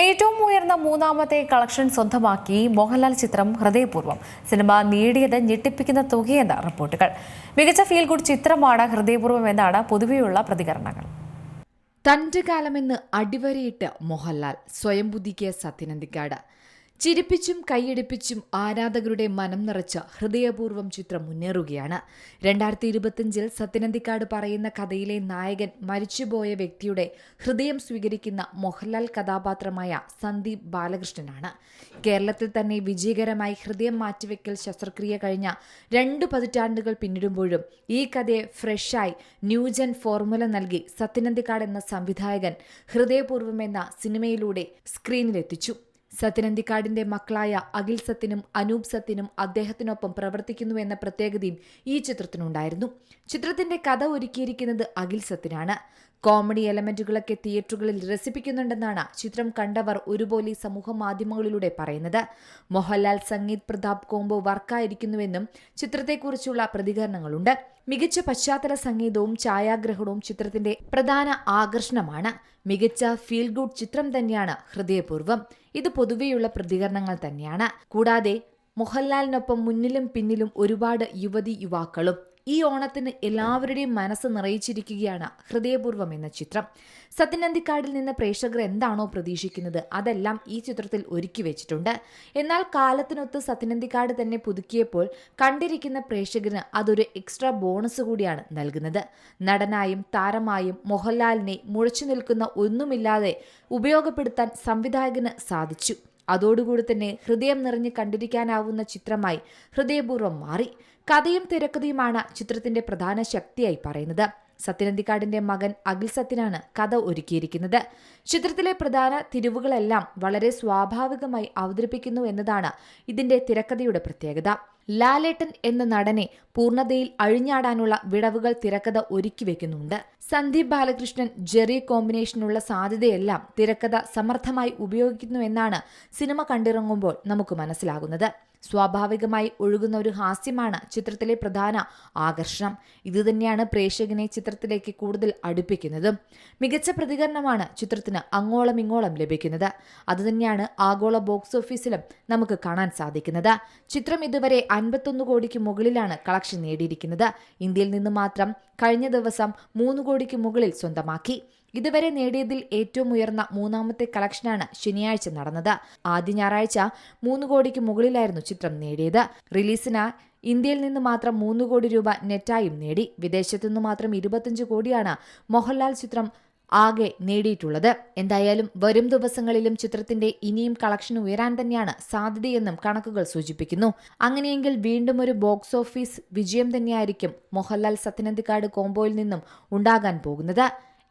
ഏറ്റവും ഉയർന്ന മൂന്നാമത്തെ കളക്ഷൻ സ്വന്തമാക്കി മോഹൻലാൽ ചിത്രം ഹൃദയപൂർവം. സിനിമ നേടിയത് ഞെട്ടിപ്പിക്കുന്ന തുകയെന്ന റിപ്പോർട്ടുകൾ. മികച്ച ഫീൽ ഗുഡ് ചിത്രമാണ് ഹൃദയപൂർവം എന്നാണ് പൊതുവെയുള്ള പ്രതികരണങ്ങൾ. തന്റെ കാലമെന്ന് അടിവരയിട്ട് മോഹൻലാൽ സ്വയംബുദ്ധിക്ക് സത്യനന്ദിക്കാട് ചിരിപ്പിച്ചും കൈയടിപ്പിച്ചും ആരാധകരുടെ മനം നിറച്ച ഹൃദയപൂർവം ചിത്രം മുന്നേറുകയാണ്. രണ്ടായിരത്തി ഇരുപത്തിയഞ്ചിൽ സത്യനന്ദിക്കാട് പറയുന്ന കഥയിലെ നായകൻ മരിച്ചുപോയ വ്യക്തിയുടെ ഹൃദയം സ്വീകരിക്കുന്ന മോഹൻലാൽ കഥാപാത്രമായ സന്ദീപ് ബാലകൃഷ്ണനാണ്. കേരളത്തിൽ തന്നെ വിജയകരമായി ഹൃദയം മാറ്റിവെക്കൽ ശസ്ത്രക്രിയ കഴിഞ്ഞ രണ്ട് പതിറ്റാണ്ടുകൾ പിന്നിടുമ്പോഴും ഈ കഥയെ ഫ്രഷായി ന്യൂജൻ ഫോർമുല നൽകി സത്യനന്ദിക്കാട് എന്ന സംവിധായകൻ ഹൃദയപൂർവം എന്ന സിനിമയിലൂടെ സ്ക്രീനിലെത്തിച്ചു. സത്യനന്ദിക്കാടിന്റെ മക്കളായ അഖിൽ സത്യനും അനൂപ് സത്യനും അദ്ദേഹത്തിനൊപ്പം പ്രവർത്തിക്കുന്നു എന്ന പ്രത്യേകതയും ഈ ചിത്രത്തിനുണ്ടായിരുന്നു. ചിത്രത്തിന്റെ കഥ ഒരുക്കിയിരിക്കുന്നത് അഖിൽ സത്യനാണ്. കോമഡി എലമെന്റുകളൊക്കെ തിയേറ്ററുകളിൽ രസിപ്പിക്കുന്നുണ്ടെന്നാണ് ചിത്രം കണ്ടവർ ഒരുപോലെ സമൂഹ മാധ്യമങ്ങളിലൂടെ പറയുന്നത്. മോഹൻലാൽ സംഗീത് പ്രതാപ് കോംബോ വർക്കായിരിക്കുന്നുവെന്നും ചിത്രത്തെക്കുറിച്ചുള്ള പ്രതികരണങ്ങളുണ്ട്. മികച്ച പശ്ചാത്തല സംഗീതവും ഛായാഗ്രഹണവും ചിത്രത്തിന്റെ പ്രധാന ആകർഷണമാണ്. മികച്ച ഫീൽ ഗുഡ് ചിത്രം തന്നെയാണ് ഹൃദയപൂർവം. ഇത് പൊതുവെയുള്ള പ്രതികരണങ്ങൾ തന്നെയാണ്. കൂടാതെ മോഹൻലാലിനൊപ്പം മുന്നിലും പിന്നിലും ഒരുപാട് യുവതി യുവാക്കളും ഈ ഓണത്തിന് എല്ലാവരുടെയും മനസ്സ് നിറയിച്ചിരിക്കുകയാണ് ഹൃദയപൂർവം എന്ന ചിത്രം. സത്യനന്ദിക്കാടിൽ നിന്ന് പ്രേക്ഷകർ എന്താണോ പ്രതീക്ഷിക്കുന്നത് അതെല്ലാം ഈ ചിത്രത്തിൽ ഒരുക്കി വെച്ചിട്ടുണ്ട്. എന്നാൽ കാലത്തിനൊത്ത് സത്യനന്ദിക്കാട് തന്നെ പുതുക്കിയപ്പോൾ കണ്ടിരിക്കുന്ന പ്രേക്ഷകന് അതൊരു എക്സ്ട്രാ ബോണസ് കൂടിയാണ് നൽകുന്നത്. നടനായും താരമായും മോഹൻലാലിനെ മുഴച്ചു നിൽക്കുന്ന ഒന്നുമില്ലാതെ ഉപയോഗപ്പെടുത്താൻ സംവിധായകന് സാധിച്ചു. അതോടുകൂടി തന്നെ ഹൃദയം നിറഞ്ഞ് കണ്ടിരിക്കാനാവുന്ന ചിത്രമായി ഹൃദയപൂർവം മാറി. കഥയും തിരക്കഥയുമാണ് ചിത്രത്തിന്റെ പ്രധാന ശക്തിയായി പറയുന്നത്. സത്യനന്ദിക്കാടിന്റെ മകൻ അഖിൽ സത്യനാണ് കഥ ഒരുക്കിയിരിക്കുന്നത്. ചിത്രത്തിലെ പ്രധാന തിരിവുകളെല്ലാം വളരെ സ്വാഭാവികമായി അവതരിപ്പിക്കുന്നു എന്നതാണ് ഇതിന്റെ തിരക്കഥയുടെ പ്രത്യേകത. ലാലേട്ടൻ എന്ന നടനെ പൂർണതയിൽ അഴിഞ്ഞാടാനുള്ള വിടവുകൾ തിരക്കഥ ഒരുക്കി വെക്കുന്നുണ്ട്. സന്ദീപ് ബാലകൃഷ്ണൻ ജെറി കോമ്പിനേഷനുള്ള സാധ്യതയെല്ലാം തിരക്കഥ സമർത്ഥമായി ഉപയോഗിക്കുന്നു എന്നാണ് സിനിമ കണ്ടിറങ്ങുമ്പോൾ നമുക്ക് മനസ്സിലാകുന്നത്. സ്വാഭാവികമായി ഒഴുകുന്ന ഒരു ഹാസ്യമാണ് ചിത്രത്തിലെ പ്രധാന ആകർഷണം. ഇതുതന്നെയാണ് പ്രേക്ഷകനെ ചിത്രത്തിലേക്ക് കൂടുതൽ അടുപ്പിക്കുന്നതും. മികച്ച പ്രതികരണമാണ് ചിത്രത്തിന് അങ്ങോളം ഇങ്ങോളം ലഭിക്കുന്നത്. അതുതന്നെയാണ് ആഗോള ബോക്സ് ഓഫീസിലും നമുക്ക് കാണാൻ സാധിക്കുന്നത്. ചിത്രം ഇതുവരെ അൻപത്തൊന്ന് കോടിക്ക് മുകളിലാണ് കളക്ഷൻ നേടിയിരിക്കുന്നത്. ഇന്ത്യയിൽ നിന്ന് മാത്രം കഴിഞ്ഞ ദിവസം മൂന്ന് കോടിക്ക് മുകളിൽ സ്വന്തമാക്കി. ഇതുവരെ നേടിയതിൽ ഏറ്റവും ഉയർന്ന മൂന്നാമത്തെ കളക്ഷനാണ് ശനിയാഴ്ച നടന്നത്. ആദ്യ ഞായറാഴ്ച മൂന്ന് കോടിക്ക് മുകളിലായിരുന്നു ചിത്രം നേടിയത്. റിലീസിന് ഇന്ത്യയിൽ നിന്ന് മാത്രം മൂന്ന് കോടി രൂപ നെറ്റായും നേടി. വിദേശത്തു നിന്ന് മാത്രം ഇരുപത്തിയഞ്ച് കോടിയാണ് മോഹൻലാൽ ചിത്രം ആകെ നേടിയിട്ടുള്ളത്. എന്തായാലും വരും ദിവസങ്ങളിലും ചിത്രത്തിന്റെ ഇനിയും കളക്ഷൻ ഉയരാൻ തന്നെയാണ് സാധ്യതയെന്നും കണക്കുകൾ സൂചിപ്പിക്കുന്നു. അങ്ങനെയെങ്കിൽ വീണ്ടും ഒരു ബോക്സ് ഓഫീസ് വിജയം തന്നെയായിരിക്കും മോഹൻലാൽ സത്യനന്ദിക്കാട് കോംബോയിൽ നിന്നും ഉണ്ടാകാൻ പോകുന്നത്.